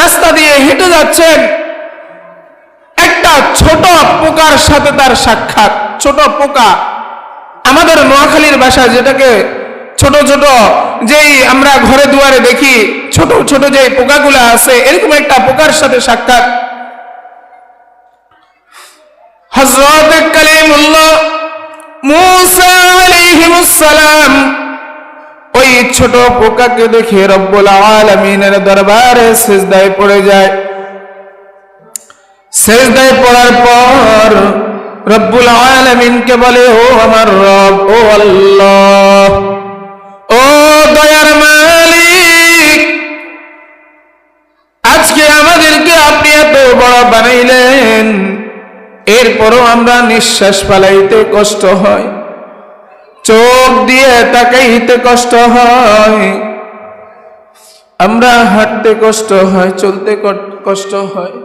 রাস্তা দিয়ে হেঁটে যাচ্ছেন একটা ছোট পোকার সাথে তার সাক্ষাৎ। ছোট পোকা। আমাদের নোয়াখালীর বাসা যেটাকে ছোট ছোট যেই আমরা ঘরে দুয়ারে দেখি, ছোট ছোট যে পোকাগুলো আছে, এরকম একটা পোকার সাথে সাক্ষাৎ। হজরত কালিমুল্লাহ মুসা আলাইহিমুস সালাম ওই ছোট পোকাকে দেখে রব্বুল আলামিনের দরবারে সিজদায় পড়ে যায়। সেজদায় পড়ার পর রব্বুল আলামিনকে বলে, ও আমার রব, ও আল্লাহ, ও দয়ার মালিক, আজকে আমাদেরকে আপনি এত বড় বানাইলেন। এরপরও আমরা নিঃশ্বাস পালাইতে কষ্ট হয়। চোখ দিয়ে তাকাইতে কষ্ট হয়। আমরা হাঁটতে কষ্ট হয়, চলতে কষ্ট হয়।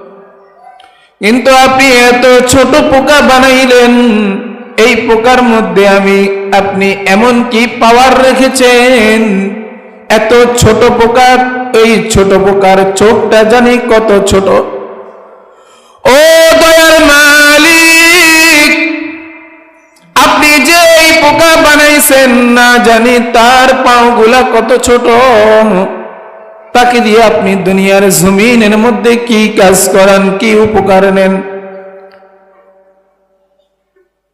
কিন্তু আপনি এত ছোট পোকা বানাইলেন, এই পোকার মধ্যে আমি, আপনি এমন কি পাওয়ার রেখেছেন? এত ছোট পোকার এই ছোট পোকার চোখটা জানি কত ছোট। ও দয়ার মালিক আপনি যে এই পোকা বানাইছেন না জানি, তার পাওগুলা কত ছোট। তাকে দিয়ে আপনি দুনিয়ার জমিনের মধ্যে কি কাজ করান, কি উপকার নেন?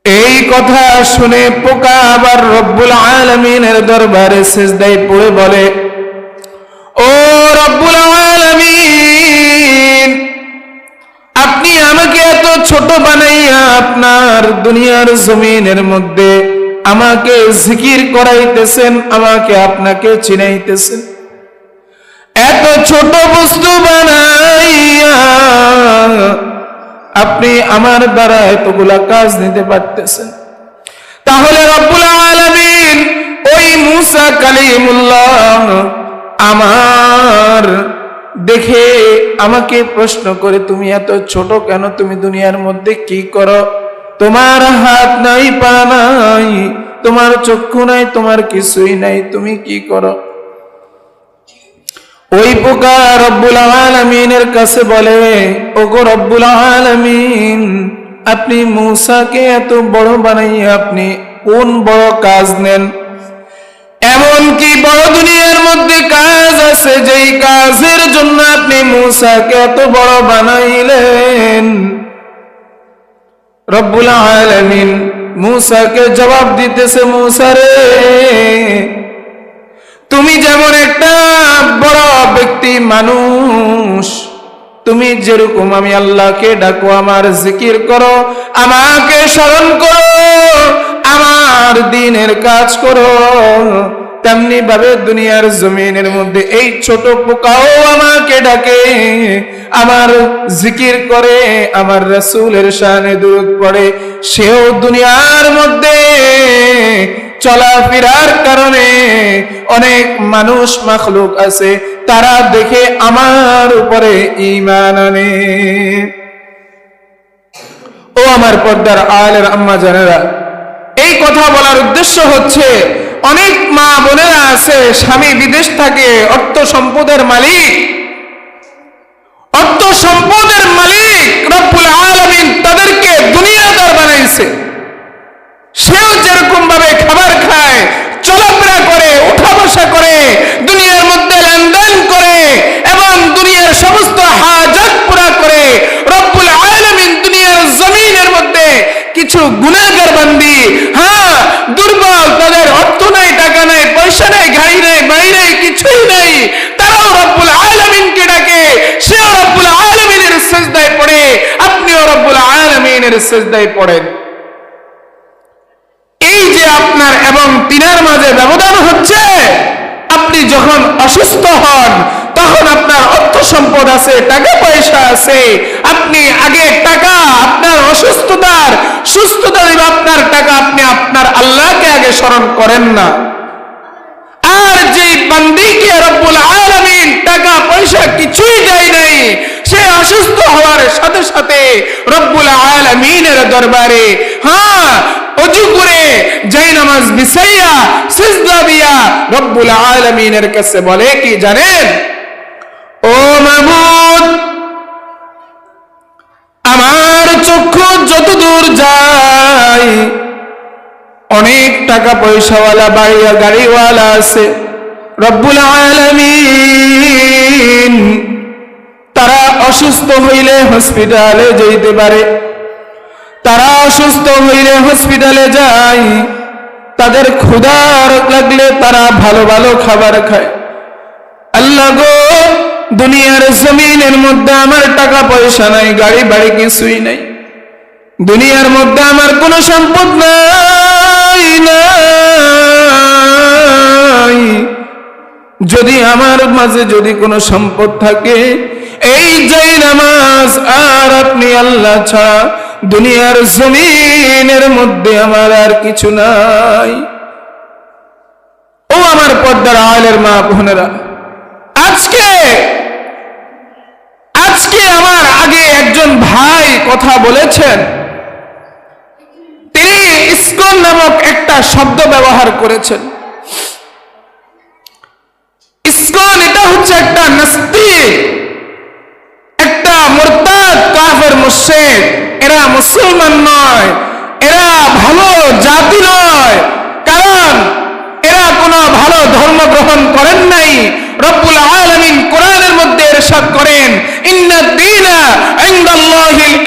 এই কথা শুনে পোকা আবার রব্বুল আলমিনের দরবারে সেজদায় পড়ে বলে, ও রব্বুল আলমিন, আপনি আমাকে এত ছোট বানাইয়া আপনার দুনিয়ার জমিনের মধ্যে আমাকে জিকির করাইতেছেন, আমাকে আপনাকে চিনাইতেছেন। এত ছোট বস্তু বানাইয়া আপনি আমার দ্বারা এতগুলা কাজ নিতে পারতেছেন। তাহলে রব্বুল আলামিন ওই মুসা কালিমুল্লাহ আমার দেখে আমাকে প্রশ্ন করে, তুমি এত ছোট কেন? তুমি দুনিয়ার মধ্যে কি করো? তোমার হাত নাই, পা নাই, তোমার চক্ষু নাই, তোমার কিছুই নাই, তুমি কি করো? ওই পোকা রব্বুল আলমিনের কাছে বলে, ওগো রব্বুল আলমিন, আপনি মূসাকে এত বড় বানাইয়া আপনি কোন বড় কাজ নেন? এমন কি বড় দুনিয়ার মধ্যে কাজ আছে, যেই কাজের জন্য আপনি মূসাকে এত বড় বানাইলেন। রব্বুল আলমিন মূসাকে জবাব দিতেছে, মূসা রে, তুমি যেমন একটা বড় ব্যক্তি মানুষ, তুমি যেরকম আমি আল্লাহকে ডাকো, আমার জিকির করো, আমাকে স্মরণ করো, আমার দিনের কাজ করো তেমনি ভাবে দুনিয়ার জমিনের মধ্যে এই ছোট পোকাও আমাকে ডাকে, আমার জিকির করে, আমার রসুলের শানে দূরত পড়ে। সেও দুনিয়ার মধ্যে চলাফেরার কারণে অনেক মানুষ, মাখলুক আছে, তারা দেখে আমার উপরে ইমান আনে। ও আমার পর্দার আলের আম্মা জানেরা, এই কথা বলার উদ্দেশ্য হচ্ছে অনেক মা বোনেরা আছে, স্বামী বিদেশ থাকে, অর্থ সম্পদের মালিক। অর্থ সম্পদের মালিক রব্বুল আলামিন তাদেরকে দুনিয়াদার বানাইছে। সেও যেরকম ভাবে খাবার খায়, চলাফেরা করে উঠা বসা করে, দুনিয়ার মধ্যে লেনদেন করে এবং দুনিয়ার সমস্ত হাজাত পুরা করে, রব্বুল আলামিন দুনিয়ার জমিনের মধ্যে কিছু গুনাহগার বান্দি হ্যাঁ দুর্বল, তাদের অর্থ নাই, টাকা নাই, পয়সা নাই গাড়ি নাই, বাড়ি নাই, কিছুই নাই। তারাও রব্বুল আলামিনকে ডাকে, সেও রব্বুল আলামিনের সেজদায় পড়ে, আপনিও রব্বুল আলামিনের সেজদায় পড়েন। এই যে আপনার এবং তিনার মাঝে ব্যবধান হচ্ছে, আপনি যখন অসুস্থ হন, তখন আপনার অর্থ সম্পদ আছে, টাকা পয়সা আছে, আপনি আগে টাকা, আপনার অসুস্থতার সুস্থতা আপনার টাকা, আপনি আপনার আগে স্মরণ করেন না। আর যে বান্দিকে রব্বুল আলামিন টাকা পয়সা কিছুই দেয় নাই, সে অসুস্থ হওয়ার সাথে সাথে রব্বুল আলামিনের দরবারে হ্যাঁ অজু করে যাই নামাজ বিছাইয়া, সিজদা দিয়া রব্বুল আলামিনের কাছে বলে কি জানেন? ও মাবুদ অনেক টাকা পয়সাওয়ালা বাড়ি গাড়িওয়ালা আছে। রব্বুল আলামিন, তারা অসুস্থ হইলে হসপিটালে যেতে পারে। তারা অসুস্থ হইলে হসপিটালে যায়। তাদের ক্ষুধার লাগলে তারা ভালো ভালো খাবার খায়। আল্লাহ গো, দুনিয়ার জমিনের মধ্যে আমার টাকা পয়সা নাই, গাড়ি বাড়ি কিছুই নাই। দুনিয়ার মধ্যে আমার কোনো সম্পদ নাই। নাই। যদি আমার মাঝে যদি কোনো সম্পদ থাকে, এই যাই নামাজ আর আপনি আল্লাহ ছাড়া দুনিয়ার জমিনের মধ্যে আমার আর কিছু নাই। ও আমার পর্দার আলের মা বোনেরা, আজকে আজকে আমার আগে একজন ভাই কথা বলেছেন তিনি ইস্কন নামক একটা শব্দ ব্যবহার করেছেন। ইস্কন, এটা হচ্ছে একটা নাস্তিক, একটা মোরতাদ, কাফের মুশেক এরা মুসলমান নয়, এরা ভালো জাতি নয়, কারণ এরা কোনো ভালো ধর্ম গ্রহণ করেন নাই। রব্বুল আলামিন কোরআনের মধ্যে ইরশাদ করেন ইন্না দীনা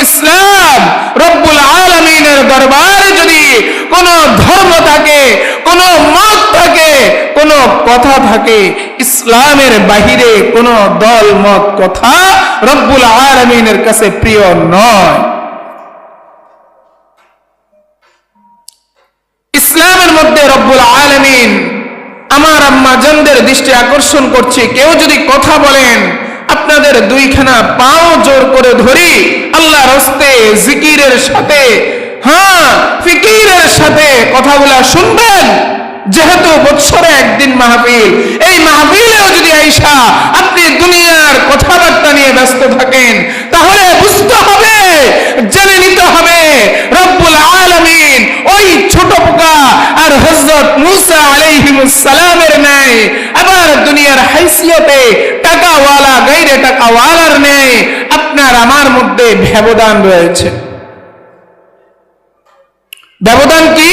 ইসলাম। রব্বুল আলামিনের দরবারে যদি কোনো ধর্ম থাকে কোনো মত থাকে কোনো কথা থাকে। ইসলামের বাহিরে কোনো দল, মত, কথা রব্বুল আলামিনের কাছে প্রিয় নয়। ইসলামের মধ্যে রব্বুল আলামিন আমার আম্মা জানদের দৃষ্টি আকর্ষণ করছে। কেউ যদি কথা বলেন, আপনাদের দুইখানা পাও জোর করে ধরি আল্লাহ রস্তে জিকিরের সাথে হ্যাঁ ফিকিরের সাথে কথাগুলা শুনবেন। যেহেতু বৎসরে একদিন মাহফিল, এই মাহফিলেও যদি আইসা আপনি দুনিয়ার কথাবার্তা নিয়ে ব্যস্ত থাকেন, তাহলে বুঝতে হবে, জেনে নিতে হবে, রব্বুল আলামিন ওই ছোট পোকা আর হযরত মুসা আলাইহিমুস সালামের ন্যায় আবার দুনিয়ার হাইসিয়তে টাকাওয়ালা, গাইরে টাকাওয়ালার ন্যায় আপনার আমার মধ্যে ব্যবধান রয়েছে। ব্যবধান কি?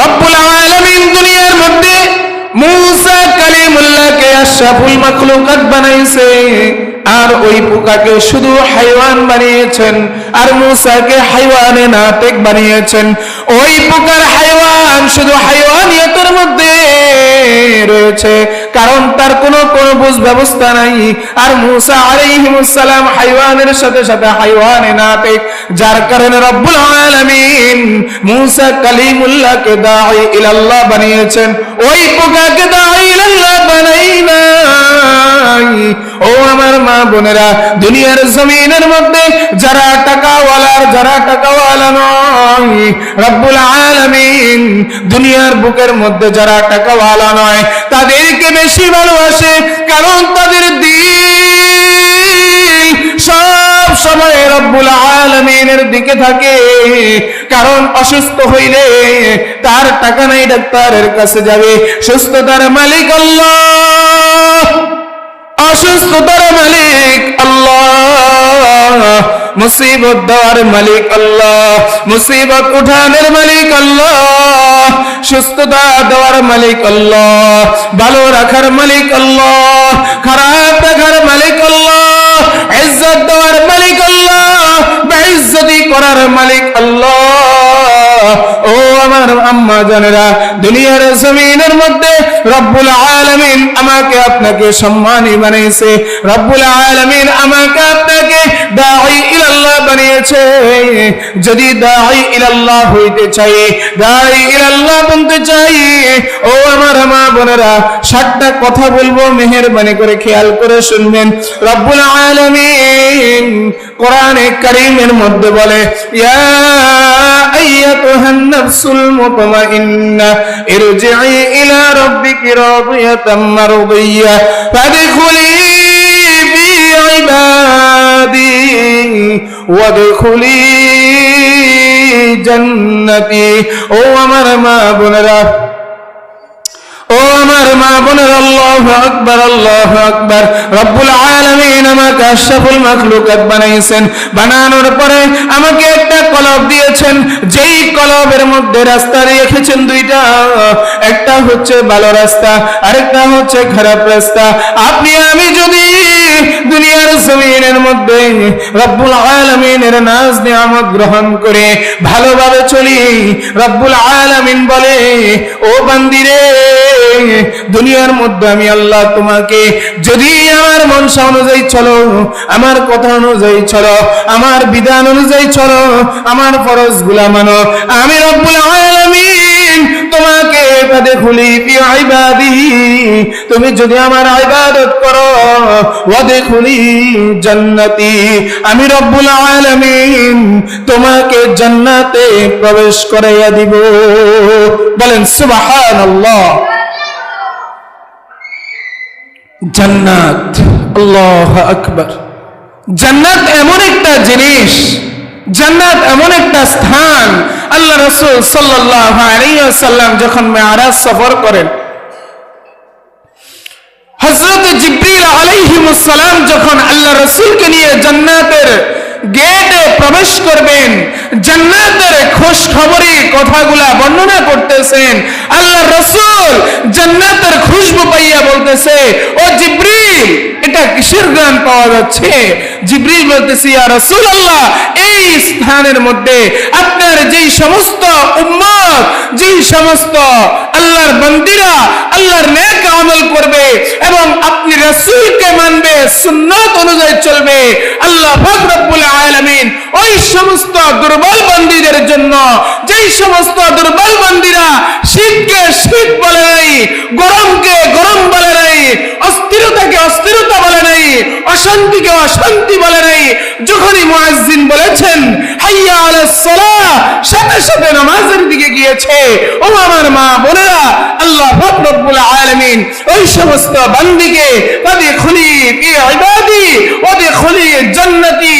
রব্বুল আলামিন দুনিয়ার মধ্যে মুসা কালিমুল্লাহকে আশরাফুল মাখলুকাত বানাইছে। আর ওই পোকাকে শুধু হাইওয়ান বানিয়েছেন, আর মুসাকে হাইওয়ানে নাটেক বানিয়েছেন। ওই পোকার হাইওয়ান শুধু হাইওয়ানিয়তের মধ্যে রয়েছে। কারণ তার কোনো কোনো বুঝ ব্যবস্থা নাই। আর মুসা আলাইহিমুসসালাম হাইওয়ানের সাথে সাথে হাইওয়ানে নাতে যার কারণে রব্বুল আলামিন মুসা কালিমুল্লাহকে দাঈ ইলাল্লাহ বানিয়েছেন। ওই পোকাকে দাঈ ইলাল্লাহ বানাই ও আমার মা বোনেরা, দুনিয়ার জমিনের মধ্যে যারা টাকাওয়ালার, যারা টাকাওয়ালা নয়, রব্বুল আলামিন দুনিয়ার বুকের মধ্যে যারা টাকাওয়ালা নয়, তাদেরকে বেশি ভালোবাসে, কারণ তাদের দিল সব সময় রব্বুল আলামিনের দিকে থাকে। কারণ অসুস্থ হইলে তার টাকা নাই, ডাক্তারের কাছে যাবে। সুস্থতার মালিক আল্লাহ। অসুস্থতার মালিক আল্লাহ। মুসিবত দেওয়ার মালিক আল্লাহ। মুসিবত উঠানের মালিক আল্লাহ। সুস্থতা দেওয়ার মালিক আল্লাহ। ভালো রাখার মালিক আল্লাহ। খারাপ রাখার মালিক আল্লাহ। ইজ্জত দেওয়ার মালিক আল্লাহ। বেইজ্জতি করার মালিক আল্লাহ। আমার আম্মা জানেরা, দুনিয়ার জমিনের মধ্যে রব্বুল আলমিন আমাকে আপনাকে সম্মানী বানিয়েছে। রব্বুল আলমিন আমাকে আপনাকে দাঈ ইলাল্লাহ রয়েছে যদি দাই ইলাল্লাহ হইতে চাই দাই ইলাল্লাহ বলতে চাই, ও আমার মা বোনেরা, সাতটা কথা বলব, মেহেরবানি করে খেয়াল করে শুনবেন। রব্বুল আলামিন কোরআনে কারীমের মধ্যে বলে, ইয়া আইয়াতুহান নাফসুল মুতমাইন্না ইরজিই ইলা রাব্বিকি রাদিয়াতাম মারদিয়া, ফাদখুলি বি ইবাদি। ও আমার মা বোনেরা, ও আমার মা বোনের, আল্লাহ আল্লাহ রব্বুল আলমিন আমাকে বানাইছেন। বানানোর পরে আমাকে একটা কলব দিয়েছেন। যেই কলবের মধ্যে রাস্তা রেখেছেন দুইটা, একটা হচ্ছে ভালো রাস্তা, আরেকটা হচ্ছে খারাপ রাস্তা। আপনি, আমি যদি মধ্যে রব্বুল আলামিনের নাজ নিয়ামত গ্রহণ করে ভালোভাবে চলি। রব্বুল আলামিন বলে, ও বান্দিরে, দুনিয়ার মধ্যে আমি আল্লাহ তোমাকে, যদি আমার মনসা অনুযায়ী চলো, আমার কথা অনুযায়ী চলো, আমার বিধান অনুযায়ী চলো, আমার ফরজগুলা মানো। আমি রব্বুল আলামিন তোমাকে বাদে খুলি ফি ইবাদি। তুমি যদি আমার ইবাদত করো খুলি জান্নাতি। আমি রব্বুল আলামিন তোমাকে জান্নাতে প্রবেশ করাইয়া দিব। বলেন, সুবহানাল্লাহ। জান্নাত, আল্লাহ আকবার। জান্নাত এমন একটা জিনিস জান্নাত এমন একটা স্থান, আল্লাহ রসুল আলাইসাল্লাম যখন মেয়ারাজ সফর করেন হজরত জিব্রিল আলাইহিমুসালাম যখন আল্লাহ রসুলকে নিয়ে জান্নাতের গেটে প্রবেশ করবেন, জান্নাতের খোঁজ খবরি কথাগুলা বর্ণনা করতেছেন, আল্লাহ রসুল জান্নাতের খুশবু পাইয়া বলতেছে, ও জিব্রিল, এটা কিসের গান পাওয়া যাচ্ছে? জিব্রিল বলতেছে, ইয়া রসুল আল্লাহ এই স্থানের মধ্যে আপনার যেই সমস্ত উম্মত, যেই সমস্ত আল্লাহর বন্দিরা, আল্লাহর নেক আমল করবে এবং আপনি রসুলকে মানবে, সুন্নত অনুযায়ী চলবে, আল্লাহ পাক রব্বুল আলামিন ওই সমস্ত দুর্বল বন্দীদের জন্য, যেই সমস্ত দুর্বল বন্দীরা শীতকে শীত বলে নাই, গরমকে গরম বলে নাই, অস্থিরতাকে অস্থিরতা বলে নাই, অশান্তিকে অশান্তি বলে নাই, যখনই মুয়াজ্জিন বলেছেন, হাইয়া আলাস সালাহ, সাথে সাথে নামাজের দিকে গিয়েছে, ও আমার মা বোনেরা, আল্লাহ পাক রব্বুল আলামিন ওই সমস্ত বান্দিকে তাদের খুলি ইবাদি ওদের খুলি জান্নাতি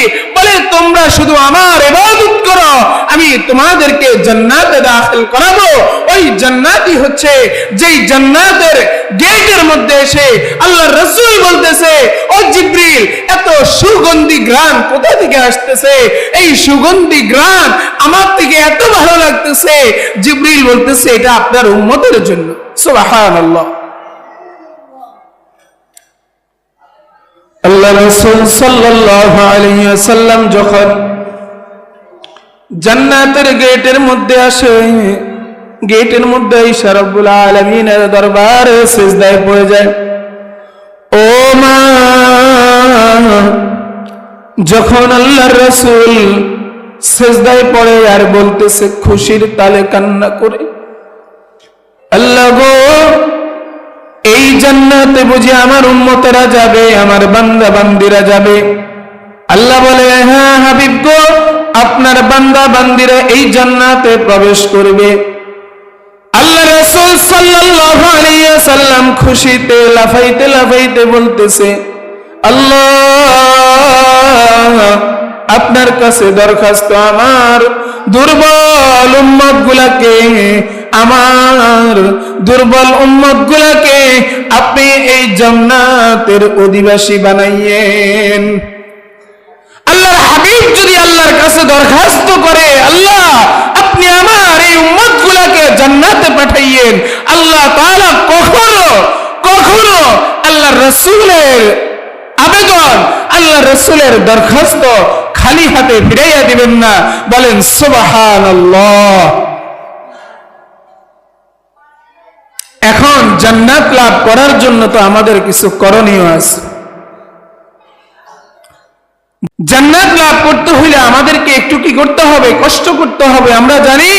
তোমরা শুধু আমার ইবাদত করো। আমি তোমাদেরকে জান্নাতে দাখিল করাবো। ওই জান্নাতি হচ্ছে যেই জান্নাতের গেটের মধ্যে এসে আল্লাহ রসুল বলতেছে, ও জিব্রিল, এত সুগন্ধি গ্রান কোথা থেকে আসতেছে? এই সুগন্ধি গ্রাম আমার থেকে এত ভালো লাগতেছে। জিব্রিল বলতেছে, এটা আপনার উম্মতের জন্য। সুবহানাল্লাহ। আল্লাহ রসুল সাল্লাল্লাহু আলাইহি যখন জান্নাতের গেটের মধ্যে আসে, গেটের মধ্যে ঈশা রব্বুল আলামিনের দরবারে সিজদায় পড়ে যায়। ও মা! যখন আল্লাহর রসুল সিজদায় পড়ে আর বলতেছে, খুশির তালে কান্না করে এই জান্নাতে বুঝি আমার উম্মতেরা যাবে, আমার বান্দা বান্দিরা যাবে। আল্লাহ বলে হ্যাঁ হাবিব গো, আপনার বান্দা বান্দিরা এই জান্নাতে প্রবেশ করবে। আল্লাহ রাসূল সাল্লাল্লাহু আলাইহি সাল্লাম খুশিতে, লাফাইতে লাফাইতে বলতেছে, আল্লাহ, আপনার কাছে দরখাস্ত আমার দুর্বল উম্মত গুলাকে আমার দুর্বল উম্মত গুলাকে আপনি এই জান্নাতের অধিবাসী বানাইয়েন। আল্লাহর হাবিব যদি আল্লাহর কাছে দরখাস্ত করে, আল্লাহ, আপনি আমার এই উম্মত গুলাকে জান্নাতে পাঠাইয়েন। আল্লাহ তাআলা কখনো কখনো আল্লাহ রসুলের আবেদন আল্লাহ রসুলের দরখাস্ত খালি হাতে ফিরাইয়া দিবেন না। বলেন, সুবহানাল্লাহ। এখন জান্নাত লাভ করার জন্য তো আমাদের কিছু করণীয় আছে। জান্নাত লাভ করতে হইলে আমাদেরকে একটু কি করতে হবে? কষ্ট করতে হবে। আমরা জানি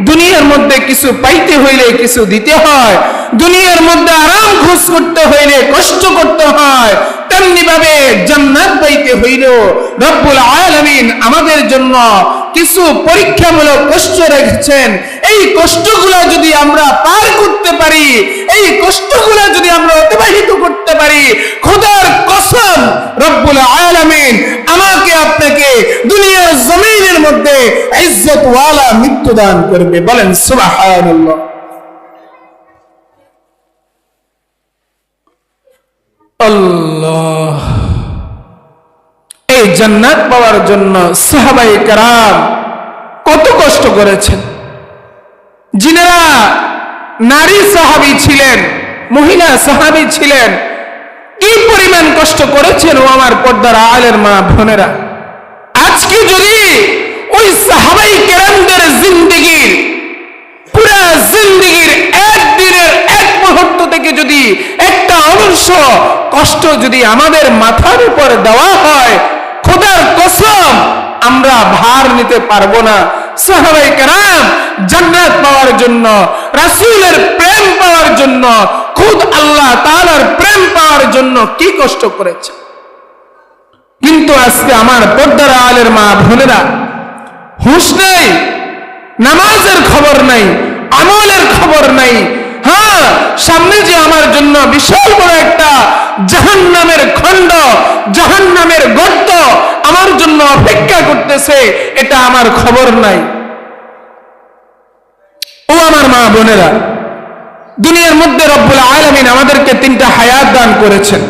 দুনিয়ার মধ্যে কিছু পাইতে হইলে কিছু দিতে হয়। দুনিয়ার মধ্যে আরাম খোঁজ করতে হইলে কষ্ট করতে হয়। তেমনি ভাবে জান্নাত পাইতে হইলেও রব্বুল আলামিন আমাদের জন্য কিছু পরীক্ষামূলক কষ্ট রেখেছেন। এই কষ্টগুলো যদি আমরা পার করতে পারি, এই কষ্টগুলো যদি আমরা অতিবাহিত করতে পারি, খোদার কসম রব্বুল আলামিন আমাকে আপনাকে দুনিয়ার জমিনের মধ্যে ইজ্জতওয়ালা মৃত্যু দান করবে। বলেন, সুবহানাল্লাহ। আল্লাহ। জান্নাত পাওয়ার জন্য সাহাবাই কারাম কত কষ্ট করেছেন। যিনারা নারী সাহাবী ছিলেন, মহিলা সাহাবী ছিলেন। কি পরিমাণ কষ্ট করেছেন ও আমার পর্দার আলের মা বোনেরা। আজকে যদি ওই সাহাবাই কেরামদের জিন্দিগির, পুরা জিন্দিগির একদিনের এক মুহূর্ত থেকে যদি একটা অংশ কষ্ট যদি আমাদের মাথার উপর দেওয়া হয় খোদার কসম, আমরা ভার নিতে পারব না। সাহাবাই কেরাম জান্নাত পাওয়ার জন্য, রাসূলের প্রেম পাওয়ার জন্য, খুদ আল্লাহ তাআলার প্রেম পাওয়ার জন্য কি কষ্ট করেছে? কিন্তু আজকে আমার পর্দার আলের মা বোনেরা, হুঁশ নেই, নামাজের খবর নাই, আমলের খবর নাই হ্যাঁ সামনে যে আমার জন্য বিশাল বড় একটা জাহান নামের খণ্ড জাহান নামের গর্ত আমার জন্য অপেক্ষা করতেছে, এটা আমার খবর নাই। ও আমার মা বোনেরা, দুনিয়ার মধ্যে রব্বুল আলমিন আমাদেরকে তিনটা হায়াত দান করেছেন।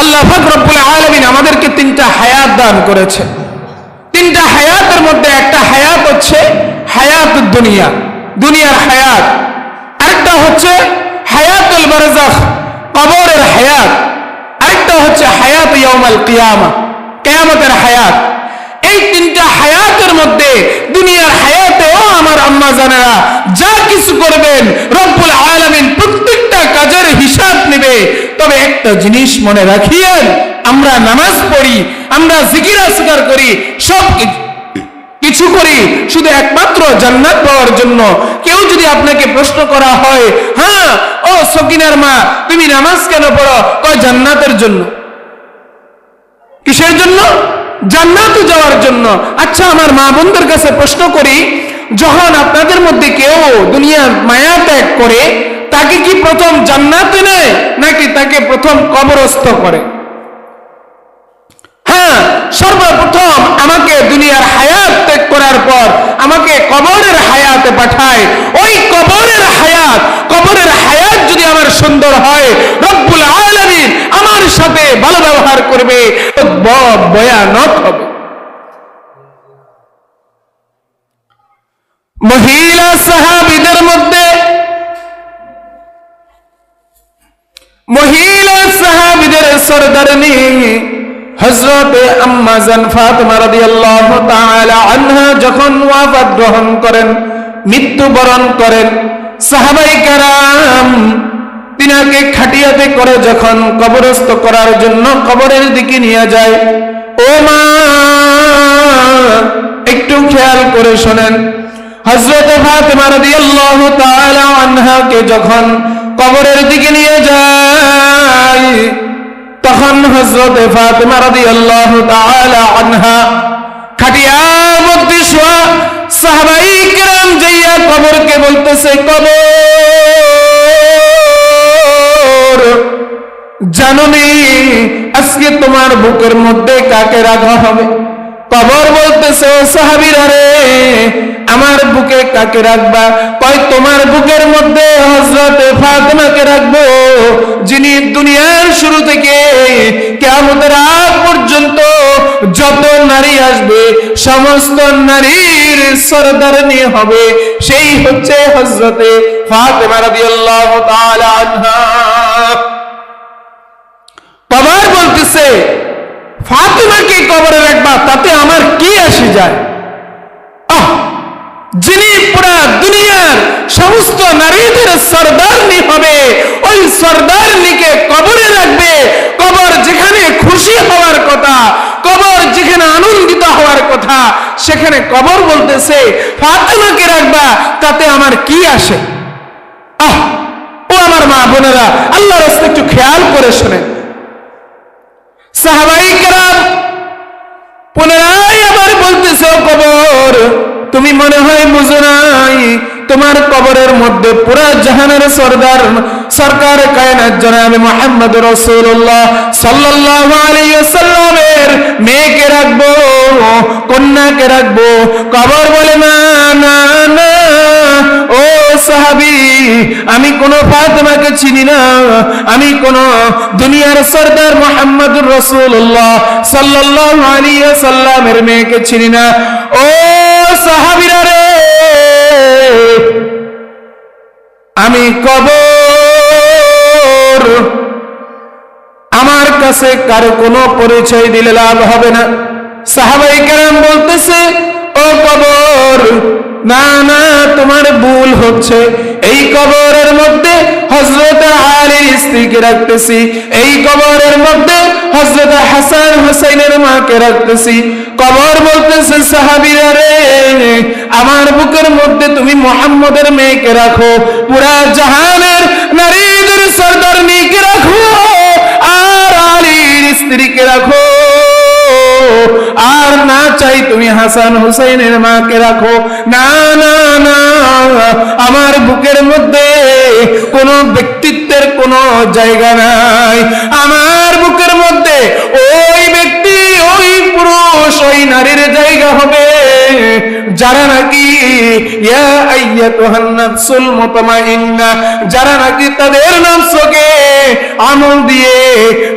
আল্লাহ রব্বুল আলমিন আমাদেরকে তিনটা হায়াত দান করেছে। তিনটা হায়াতের মধ্যে একটা হায়াত হচ্ছে হায়াত দুনিয়া, দুনিয়ার হায়াত। আরেকটা হচ্ছে হায়াতুল বারজাখ কবরের হায়াত। আরেকটা হচ্ছে হায়াত ইয়াউমাল কিয়ামা, কিয়ামতের হায়াত। এই তিনটা হায়াতের মধ্যে দুনিয়ার হায়াতেও আমার আম্মা জানেরা যা কিছু করবেন রব্বুল আলামিন প্রত্যেকটা কাজের হিসাব নেবে তবে একটা জিনিস মনে রাখিয়েন, আমরা নামাজ পড়ি, আমরা জিকির আসগার করি, সব কিছু করি, শুধু একমাত্র জান্নাত পাওয়ার জন্য। কেউ যদি আপনাকে প্রশ্ন করা হয় হ্যাঁ ও সকিনার মা, তুমি নামাজ কেন পড়ো? কয়, জান্নাতের জন্য। কিসের জন্য? জান্নাতে যাওয়ার জন্য। আচ্ছা আমার মা বোনদের কাছে প্রশ্ন করি, যখন আপনাদের মধ্যে কেউ দুনিয়ার মায়া ত্যাগ করে তাকে কি প্রথম জান্নাতে নেয়, নাকি তাকে প্রথম কবরস্থ করে? হ্যাঁ সর্বপ্রথম আমাকে দুনিয়ার হায়াত ত্যাগ করার পর আমাকে কবরের হায়াতে পাঠায়। ওই কবরের হায়াত কবরের হায়াত যদি আমার সুন্দর হয়, রব্বুল আলামিন আমার সাথে ভালো ব্যবহার করবে ভয়ানক হবে। মহিলা সাহাবিদের সাহাবিদের সরদারনি হযরত আম্মা জান ফাতিমা রাদিয়াল্লাহু তাআলা আনহা যখন ওয়াফাত গ্রহণ করেন, মৃত্যুবরণ করেন, সাহাবাই কেরাম তিনাকে খাটিয়াতে করে যখন কবরস্থ করার জন্য কবরের দিকে নিয়ে যায়, ও মা, একটু খেয়াল করে শোনেন। হযরত ফাতিমা রাদিয়াল্লাহু তাআলা আনহাকে যখন কবরের দিকে নিয়ে যায় তখন হজরত ফাতেমা রাদিয়াল্লাহু তাআলা আনহা খাটিয়ার মধ্যে শোয়া সাহাবাই কিরাম যাইয়া কবরকে বলতেছে, কবর, জাননি আজকে তোমার বুকের মধ্যে কাকে রাখা হবে? কবর বলতেছে ও সাহাবিরা রে, আমার বুকে কাকে রাখবা? কয়, তোমার বুকের মধ্যে হজরত ফাতেমাকে রাখব, যিনি দুনিয়ার শুরু থেকে কেমতের আগ পর্যন্ত যত নারী আসবে, সমস্ত নারীর সরদারনি হবে। সেই হচ্ছে হজরতে ফাতেমা রাদিয়াল্লাহু তাআলা আনহা। বাবার বলতেছে ফাতিমাকে কবরে রাখবা, তাতে আমার কি আসে যায়? আহ! যিনি পুরা দুনিয়ার সমস্ত নারীদের সর্দারনি হবে, ওই সর্দারনিকে কবরে রাখবে। কবর যেখানে খুশি হওয়ার কথা, কবর যেখানে আনন্দিত হওয়ার কথা, সেখানে কবর বলতেছে, ফাতিমাকে রাখবা, তাতে আমার কি আসে? আহ! ও আমার মা বোনেরা আল্লাহ রাস্তা একটু খেয়াল করে শোনেন। সাহাবাই কেরাম পুনরায় আবার বলতেছে, "ও কবর, তুমি মনে হয় বুঝো নাই, তোমার কবরের মধ্যে পুরা জাহানের সর্দার, সরকার কায়নাত জনাবে মোহাম্মদ রসুল্লাহ সাল্লাল্লাহু আলাইহি ওয়াসাল্লামের মেয়েকে রাখব, কন্যাকে রাখব। কবর বলে, না না না সাহাবি, আমি কোন ফাতেমাকে চিনি না। আমি কোন দুনিয়ার রসুল্লাহ সাল্লাল্লাহু আলাইহি ওয়াসাল্লামের মেয়েকে চিনি না। ও সাহাবীরা রে, আমি কবর। আমার কাছে কারও কোনো পরিচয় দিলে লাভ হবে না। সাহাবাই কেরাম বলতেছে ও কবর। না না, তোমার ভুল হচ্ছে। এই কবরের মধ্যে হজরত আলীর স্ত্রীকে রাখতেছি। এই কবরের মধ্যে হজরত হাসান হুসাইনের মাকে রাখতেছি। কবর বলতেছে, সাহাবিরা রে, আমার বুকের মধ্যে তুমি মোহাম্মদের মেয়েকে রাখো। পুরা জাহানের নারীদের সর্দার মেয়েকে রাখো। আর আলীর স্ত্রীকে রাখো। আর না চাই তুমি হাসান হুসাইনের মাকে রাখো। না না না, আমার বুকের মধ্যে কোনো ব্যক্তিত্বের কোনো জায়গা নাই। আমার বুকের মধ্যে ও পুরুষ ওই নারীর জায়গা হবে। যারা নাকি যারা নাকি তাদের নফসকে আমল দিয়ে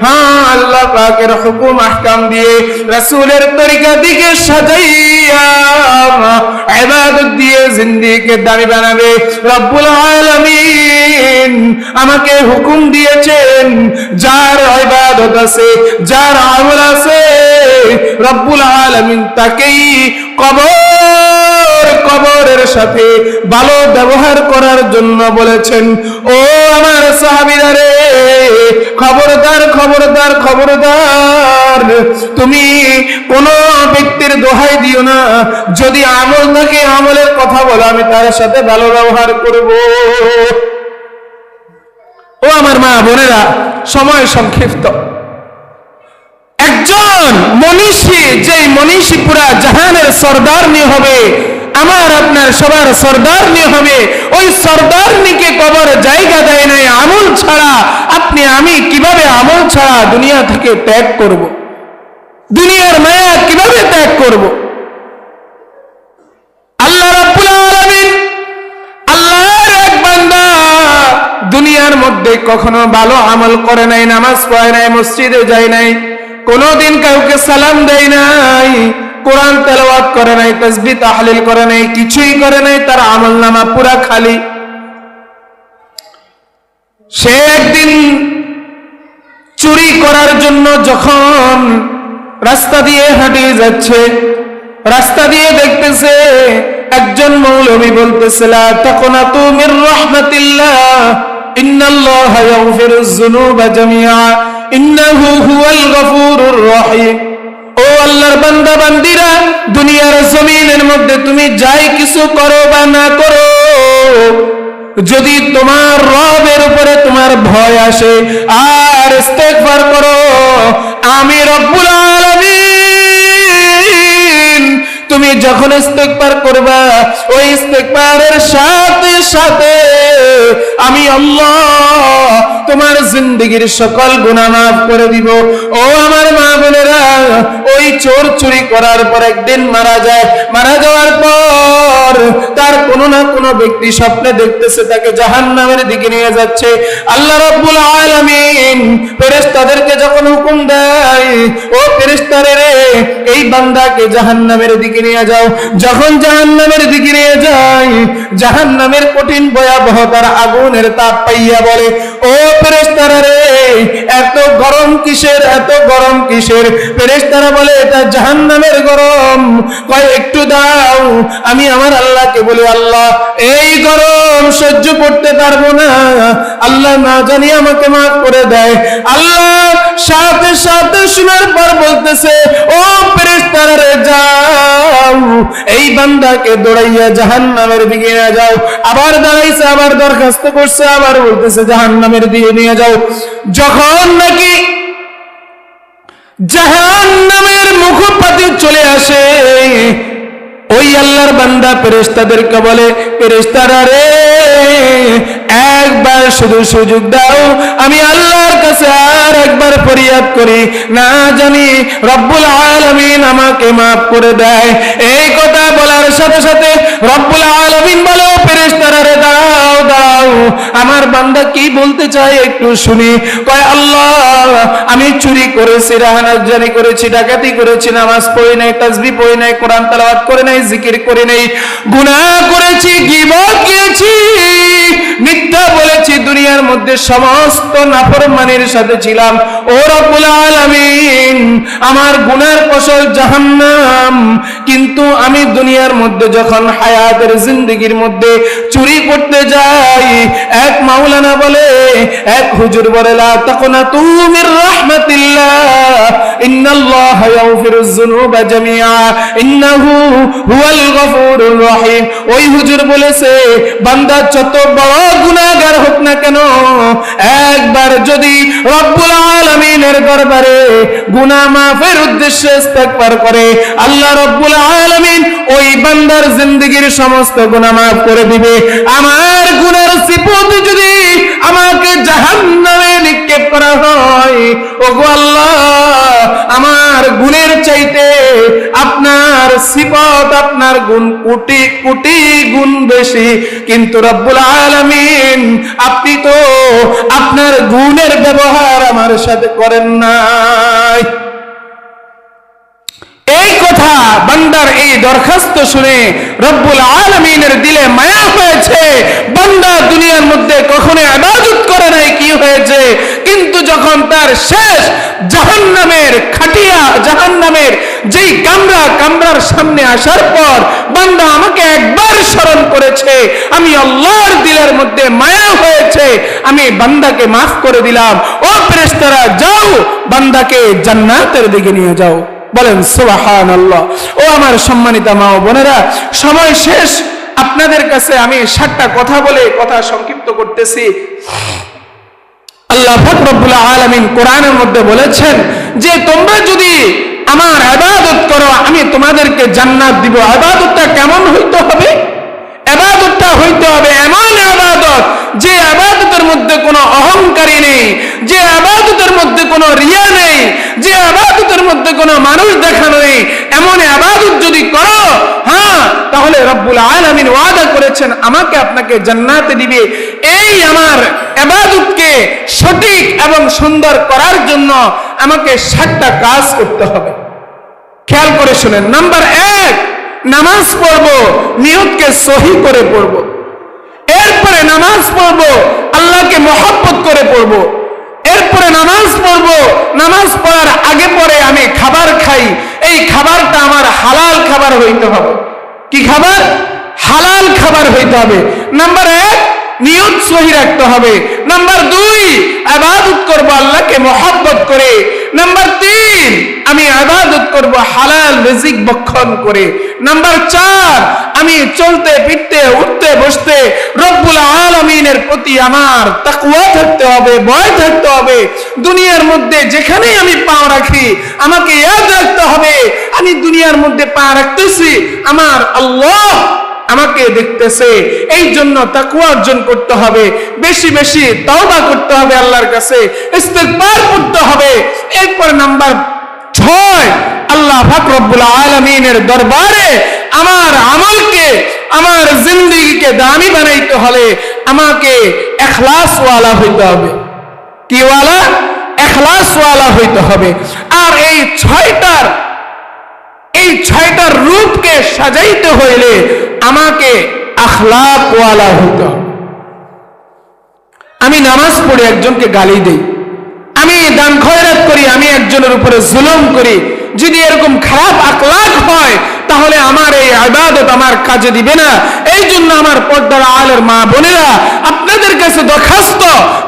হ্যাঁ আল্লাহ পাকের হুকুম, আহকাম দিয়ে, রাসূলের তরিকা দিকে সাজাইয়া দিয়ে জিন্দেগিকে দামি বানাবে। রব্বুল আলামিন আমাকে হুকুম দিয়েছেন, যার ইবাদত আছে, যার আমল আছে রব্বুল আলামিন তাকেই কবর, কবরের সাথে ভালো ব্যবহার করার জন্য বলেছেন। ও আমার সাহাবীরা রে, খবরদার খবরদার খবরদার, তুমি কোন ব্যক্তির দোহাই দিও না। যদি আমল থাকে আমলের কথা বলো, আমি তার সাথে ভালো ব্যবহার করব। ও আমার মা বোনেরা, সময় সংক্ষিপ্ত। একজন মনীষী, যেই মনীষী পুরা জাহানের সর্দার নিয়ে হবে, আমার আপনার সবার সর্দার নিয়ে হবে ওই সর্দার নিকে কবর জায়গা দেয় নাই, আমল ছাড়া আপনি আমি কীভাবে আমল ছাড়া দুনিয়া থেকে ত্যাগ করব। দুনিয়ার মায়া কীভাবে ত্যাগ করব। আল্লাহ রাব্বুল আলামিন, আল্লাহর এক বান্দা দুনিয়ার মধ্যে কখনো ভালো আমল করে নাই, নামাজ পড়ে নাই, মসজিদে যায় নাই কোনোদিন কাউকে সালাম দেয় নাই। কোরআন তেলাওয়াত করে নাই তসবি তাহলিল করে নাই, কিছুই করে নাই, তার আমল নামা পুরা খালি। সে একদিন চুরি করার জন্য যখন রাস্তা দিয়ে হাঁটিয়ে যাচ্ছে, রাস্তা দিয়ে দেখতেছে একজন মৌলবী বলতেছে, লা তাকুনাতু মির রাহমাতিল্লাহ, ইন্নাল্লাহ ইয়াগফিরুয যুনুবা জামিআ। ইন্নাহু হুয়াল গফুরুর রহিম। ও আল্লাহর বান্দা, বান্দিরা, দুনিয়ার জমিনের মধ্যে তুমি যাই কিছু করো বা না করো, যদি তোমার রবের উপরে তোমার ভয় আসে, আর ইস্তেগফার করো, আমি রব্বুল আলামিন। তুমি যখন ইস্তেগফার করবা, ওই ইস্তেগফারের সাথে সাথে আমি আল্লাহ তোমার জিন্দগির সকল গুণা মাফ করে দিব। ও আমার মা বোনেরা, ওই চোর চুরি করার পর একদিন মারা যায়। মারা যাওয়ার পর তার কোনো না কোনো ব্যক্তি স্বপ্নে দেখতেছে, তাকে জাহান্নামের দিকে নিয়ে যাচ্ছে। আল্লাহ রাব্বুল আলামিন ফেরেশতাদেরকে যখন হুকুম দেয়, ও ফেরেশতারে রে, এই বান্দাকে জাহান্নামের দিকে নিয়ে যাও। যখন জাহান্নামের দিকে নিয়ে যায়, জাহান্নামের কঠিন ভয়াবহতার আগুনের তাপ পাইয়া বলে ও ফেরেস্তারা রে, এত গরম কিসের, এত গরম কিসের? ফেরেস্তারা বলে, এটা জাহান্নামের গরম। কয়, একটু দাও, আমি আমার আল্লাহকে বলি, আল্লাহ, এই গরম সহ্য করতে পারব না। আল্লাহ না জানি আমাকে মাফ করে দেয়। আল্লাহ সাথে সাথে শোনার পর বলতেছে, ও ফেরেশতারা যাও। এই বান্দাকে দৌড়াইয়া জাহান্নামের দিকে নিয়ে যাও। আবার দাঁড়াইছে, আবার দরখাস্ত করছে, আবার বলতেছে, জাহান্নামের দিকে নিয়ে যাও। যখন নাকি জাহান্নামের মুখপাতি চলে আসে, ওই আল্লাহর বান্দা ফেরেশতাদেরকে বলে ফেরেশতারা রে, একবার শুধু সুযোগ দাও। আমি আল্লাহর কাছে আর একবার ফরিয়াদ করি। না জানি রব্বুল আলামিন আমাকে মাফ করে দেয়। এই কথা বলার সাথে সাথে রব্বুল আলামিন বলে, "ও ফেরেশতারা রে, দাও দাও। আমার বান্দা কি বলতে চায় একটু শুনি। কয়, আল্লাহ, আমি চুরি করেছি রাহানাজানি করেছি, ডাকাতি করেছি, নামাজ পড়ি নাই তাসবি পড়ি নাই, কোরআন তেলাওয়াত করে নাই, জিকির করে নাই, গুনাহ করেছি গীবত করেছি মিথ্যা বলেছি, দুনিয়ার মধ্যে সমস্ত নাফরমানির সাথে ছিলাম। ও রব্বুল আলামিন, আমার গুনার ফসল জাহান্নাম। কিন্তু আমি দুনিয়ার মধ্যে যখন হায়াতের জিন্দগির মধ্যে চুরি করতে যাই, এক মাওলানা বলে, এক হুজুর বলে, লা তাকুনা তুমির রাহমাতিল্লাহ, ইন্নাল্লাহা যুনুবা ইন্নাহু হুয়াল গফুরুর রহিম। ওই হুজুর বলেছে, বান্দা যত বড় গুনাহগার হোক না কেন, একবার যদি রব্বুল আলামিনের দরবারে গুনাহ মাফের উদ্দেশ্যে ইস্তেগফার করে, আল্লাহ রব্বুল আলামিন ওই বান্দার জিন্দেগীর সমস্ত মাফ করে দিবে। আমার সিপত যদি আমাকে নিক্ষেপ করা হয় আল্লাহ, আমার গুণের চাইতে আপনার সিপত আপনার গুণ কোটি কোটি গুণ বেশি। কিন্তু রব্বুল আলামিন, আপনি তো আপনার গুণের ব্যবহার আমার সাথে করেন নাই। এই কথা বান্দার এই দরখাস্ত শুনে রব্বুল আলমিনের দিলে মায়া হয়েছে। বান্দা দুনিয়ার মধ্যে কখনো আবাদত করে নাই, কি হয়েছে? কিন্তু যখন তার শেষ জাহান্নামের খাটিয়া, জাহান্নামের যেই কামরা, কামরার সামনে আসার পর বান্দা আমাকে একবার স্মরণ করেছে, আমি আল্লাহর দিলের মধ্যে মায়া হয়েছে, আমি বান্দাকে মাফ করে দিলাম। ও ফেরেশতারা, যাও বান্দাকে জান্নাতের দিকে নিয়ে যাও। বলেন সুবাহান আল্লাহ ও আমার সম্মানিত মা বোনেরা, সময় শেষ। আপনাদের কাছে আমি সাতটা কথা বলে কথা সংক্ষিপ্ত করতেছি। আল্লাহ ফকরবুল আলমিন কোরআনের মধ্যে বলেছেন যে, তোমরা যদি আমার আবাদত করো, আমি তোমাদেরকে জান্নাত দিব। আবাদতটা কেমন হইতে হবে? আবাদতটা হইতে হবে, এমন আবাদত যে আবাদতের মধ্যে কোনো অহংকারী নেই, যে আবাদতের মধ্যে কোনো রিয়া নেই, যে আবাদতের মধ্যে কোনো মানুষ দেখানো নেই। এমন আবাদত যদি করো হ্যাঁ তাহলে রব্বুল আলামিন ওয়াদা করেছেন, আমাকে আপনাকে জান্নাতে দিবে। এই আমার আবাদতকে সঠিক এবং সুন্দর করার জন্য আমাকে সাতটা কাজ করতে হবে। খেয়াল করে শুনেন। নাম্বার এক নামাজ পড়ব, নিয়তকে সহি করে পড়ব। এরপরে নামাজ পড়ব, আল্লাহকে মহব্বত করে পড়ব। এরপরে নামাজ পড়ব, নামাজ পড়ার আগে পরে আমি খাবার খাই। এই খাবারটা আমার হালাল খাবার হইতে হবে। কি খাবার? হালাল খাবার হইতে হবে। নাম্বার এক, নিয়ত সহি রাখতে হবে। নাম্বার দুই, আবাদত করব আল্লাহকে মহব্বত করে। নাম্বার তিন, আমি আবাদত করব হালাল রিজিক বক্ষণ করে। নাম্বার চার, আমি চলতে, ফিরতে, উঠতে, বসতে, রব্বুল আলমিনের প্রতি আমার তাকুয়া থাকতে হবে, ভয় থাকতে হবে। দুনিয়ার মধ্যে যেখানেই আমি পা রাখি, আমাকে ইয়াদ রাখতে হবে। আমি দুনিয়ার মধ্যে পা রাখতেছি, আমার আল্লাহ আমাকে দেখতেছে। এই জন্য তাকুয়া অর্জন করতে হবে। বেশি বেশি তওবা করতে হবে আল্লাহর কাছে। ইস্তেগফার করতে হবে। এরপর নাম্বার ছয়, আল্লাহ পাক রব্বুল আলামিনের দরবারে আমার আমলকে, আমার জিন্দেগিকে দামি বানাইতে হলে আমাকে এখলাস ওয়ালা হইতে হবে। কি ওয়ালা এখলাস ওয়ালা হইতে হবে। আর এই ছয়টার এই ছয়টা রূপকে সাজাইতে হইলে আমাকে আখলাপওয়ালা হতে হবে। আমি নামাজ পড়ে একজনকে গালি দেই। আমি দান খয়রাত করি, আমি একজনের উপরে জুলুম করি। যদি এরকম খারাপ আকলাক হয় তাহলে আমার এই আবাদত আমার কাজে দিবে না। এই জন্য আমার পর্দার আলের মা বোনেরা, আপনাদের কাছে দরখাস্ত,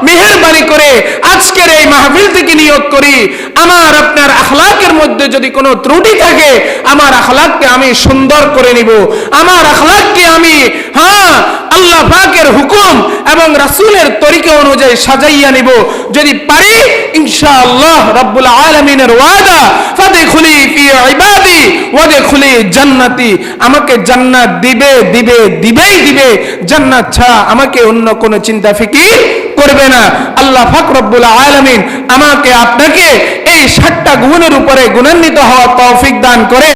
মেহেরবানি করে আজকের এই মাহফিল থেকে নিয়োগ করি। আমার আপনার আখলাকের মধ্যে যদি কোনো ত্রুটি থাকে, আমার আখলাককে আমি সুন্দর করে নিব। আমার আখলাককে আমি হ্যাঁ আল্লাহ পাকের হুকুম এবং রাসূলের তরিকা অনুযায়ী সাজাইয়া নিব। যদি পারি, ইনশাআল্লাহ রাব্বুল আলামিনের ওয়াদা, ফাদখুলি ফি ইবাদি, ওয়াদখুলি জান্নাতি, আমাকে জান্নাত দিবে দিবে, দিবেই দিবে। জান্নাত ছা আমাকে অন্য কোনো চিন্তা ফিকির করবে না। আল্লাহ ফাকরবুল আলমিন আমাকে আপনাকে এই সাতটা গুণের উপরে গুণান্বিত হওয়া তৌফিক দান করে